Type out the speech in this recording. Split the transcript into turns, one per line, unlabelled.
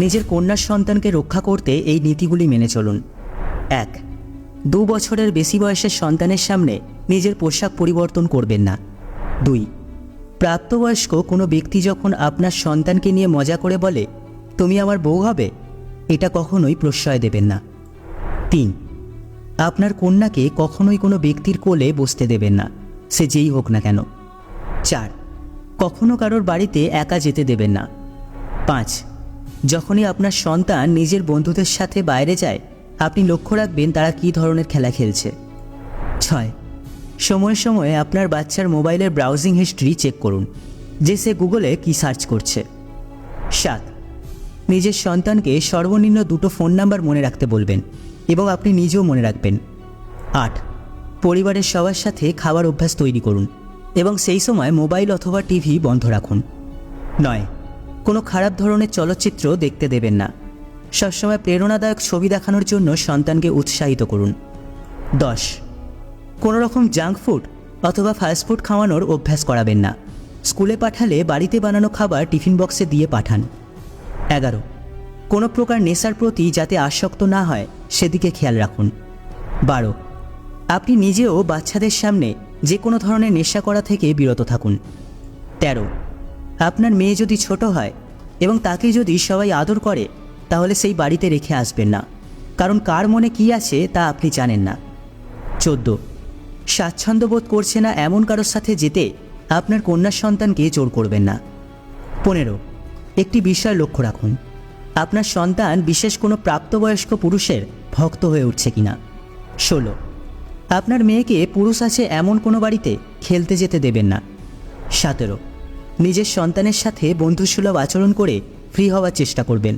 নিজের কন্যা সন্তানকে রক্ষা করতে এই নীতিগুলি মেনে চলুন। এক, দু বছরের বেশি বয়সের সন্তানের সামনে নিজের পোশাক পরিবর্তন করবেন না। দুই, প্রাপ্তবয়স্ক কোনো ব্যক্তি যখন আপনার সন্তানকে নিয়ে মজা করে বলে, তুমি আমার বউ হবে? এটা কখনোই প্রশ্রয় দেবেন না। তিন, আপনার কন্যাকে কখনোই কোনো ব্যক্তির কোলে বসতে দেবেন না, সে যেই হোক না কেন। চার, কখনো কারোর বাড়িতে একা যেতে দেবেন না। পাঁচ যখনই আপনার সন্তান নিজের বন্ধুদের সাথে বাইরে যায়, আপনি লক্ষ্য রাখবেন তারা কী ধরনের খেলা খেলছে। ছয়, সময়ে সময়ে আপনার বাচ্চার মোবাইলের ব্রাউজিং হিস্ট্রি চেক করুন, যে সে গুগলে কী সার্চ করছে। সাত, নিজের সন্তানকে সর্বনিম্ন দুটো ফোন নাম্বার মনে রাখতে বলবেন এবং আপনি নিজেও মনে রাখবেন। আট, পরিবারের সবার সাথে খাবার অভ্যাস তৈরি করুন এবং সেই সময় মোবাইল অথবা টিভি বন্ধ রাখুন। নয় কোনো খারাপ ধরনের চলচ্চিত্র দেখতে দেবেন না। সবসময় প্রেরণাদায়ক ছবি দেখানোর জন্য সন্তানকে উৎসাহিত করুন। দশ, কোনো রকম জাঙ্ক ফুড অথবা ফাস্টফুড খাওয়ানোর অভ্যাস করাবেন না। স্কুলে পাঠালে বাড়িতে বানানো খাবার টিফিন বক্সে দিয়ে পাঠান। এগারো, কোনো প্রকার নেশার প্রতি যাতে আসক্ত না হয়, সেদিকে খেয়াল রাখুন। বারো, আপনি নিজেও বাচ্চাদের সামনে যে কোনো ধরনের নেশা করা থেকে বিরত থাকুন। তেরো আপনার মেয়ে যদি ছোট হয় এবং তাকে যদি সবাই আদর করে, তাহলে সেই বাড়িতে রেখে আসবেন না। কারণ কার মনে কি আছে তা আপনি জানেন না। চোদ্দ। স্বাচ্ছন্দ্য বোধ করছে না এমন কারোর সাথে যেতে আপনার কন্যা সন্তানকে জোর করবেন না। পনেরো। একটি বিষয় লক্ষ্য রাখুন। আপনার সন্তান বিশেষ কোনো প্রাপ্তবয়স্ক পুরুষের ভক্ত হয়ে উঠছে কিনা। ষোলো। আপনার মেয়েকে পুরুষ আছে এমন কোনো বাড়িতে খেলতে যেতে দেবেন না। সতেরো। নিজের সন্তানের সাথে বন্ধুসুলভ আচরণ করে ফ্রি হওয়ার চেষ্টা করবেন।